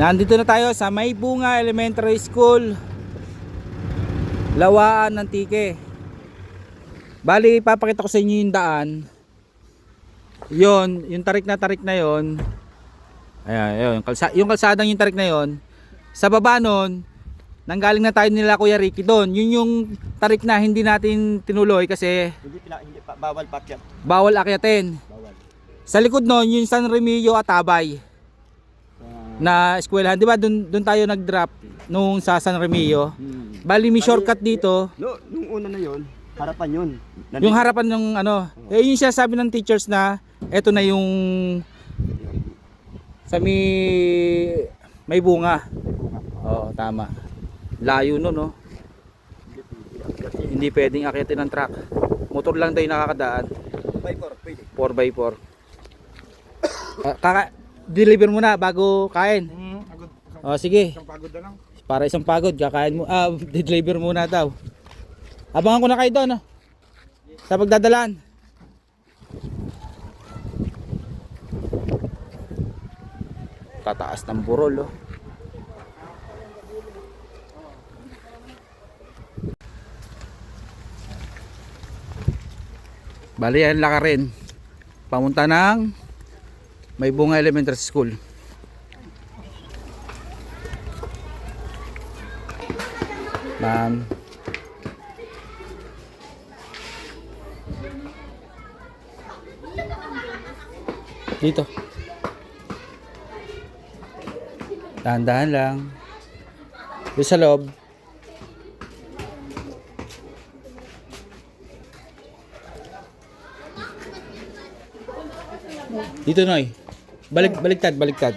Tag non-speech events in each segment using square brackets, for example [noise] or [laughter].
Nandito na tayo sa May Bunga Elementary School. Lawaan ng Tike. Bali, papakita ko sa inyo yung daan. Yon, yung tarik na tarik na yon. Ayan, ayan, yung, kalsa, yung kalsadang yung tarik na yon. Sa baba nun, nanggaling na tayo nila Kuya Ricky doon. Yun yung tarik na hindi natin tinuloy kasi Hindi pila, hindi pa, bawal pakyat. bawal akyatin. Bawal. Sa likod nun, yung San Remilio at Tabay na eskwelahan. Di ba doon doon tayo nag-drop nung sa San Remilio? Hmm. Bali may shortcut dito. No, nung una na yon, harapan yon. Yung harapan ng ano, eh yun siya sabi ng teachers na eto na yung sa may may bunga. Oo, tama. Layo no, no? Hindi pwedeng akyatin ng truck. Motor lang tayo nakakadaan. By four, pwede. 4x4. [coughs] Ah, kaka deliver mo na bago kain. Hmm, agad. Isang, O sige, isang pagod na lang. para isang pagod kakain mo. Ah, [laughs] deliver muna daw. Abangan ko na kayo doon. ah. Sa pagdadalan. Tataas ng burol oh. Bali yan laka rin. Pamunta ng May Bunga Elementary School. Ma'am. Dito. Dahan-dahan lang. Doon sa loob. Dito Noy. Balik baliktad, baliktad.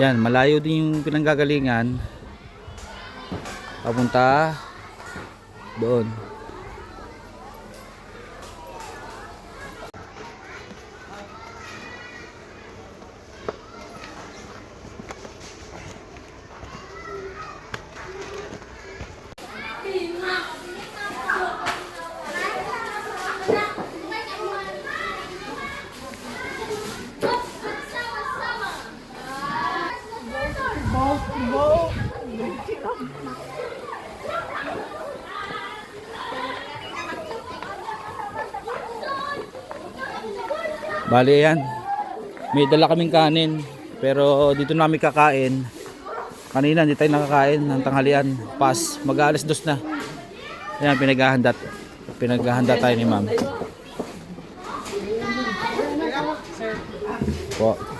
Yan, malayo din yung pinanggagalingan. Papunta doon. Bali yan. May dala kaming kanin. Pero dito namin kakain. Kanina hindi tayo nakakain ng tanghalian. Pas, mag-aalas dos na. Ayan, pinaghahanda. Pinaghahanda tayo ni ma'am. Po.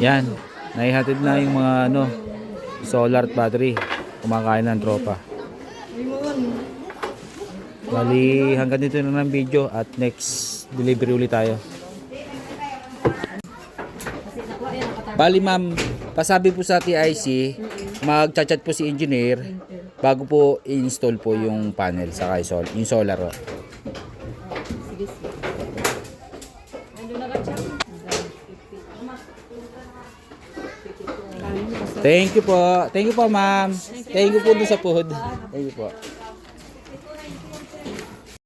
Yan. Naihatid na yung mga ano, solar at battery. Kumakain ng tropa. Bali, hanggang dito na ng video at next delivery ulit tayo. Bali ma'am, pasabi po sa TIC, mag-chat po si engineer bago po i-install po yung panel sa yung solar. Thank you po. Thank you po, ma'am. Thank you po dun sa food. Thank you po.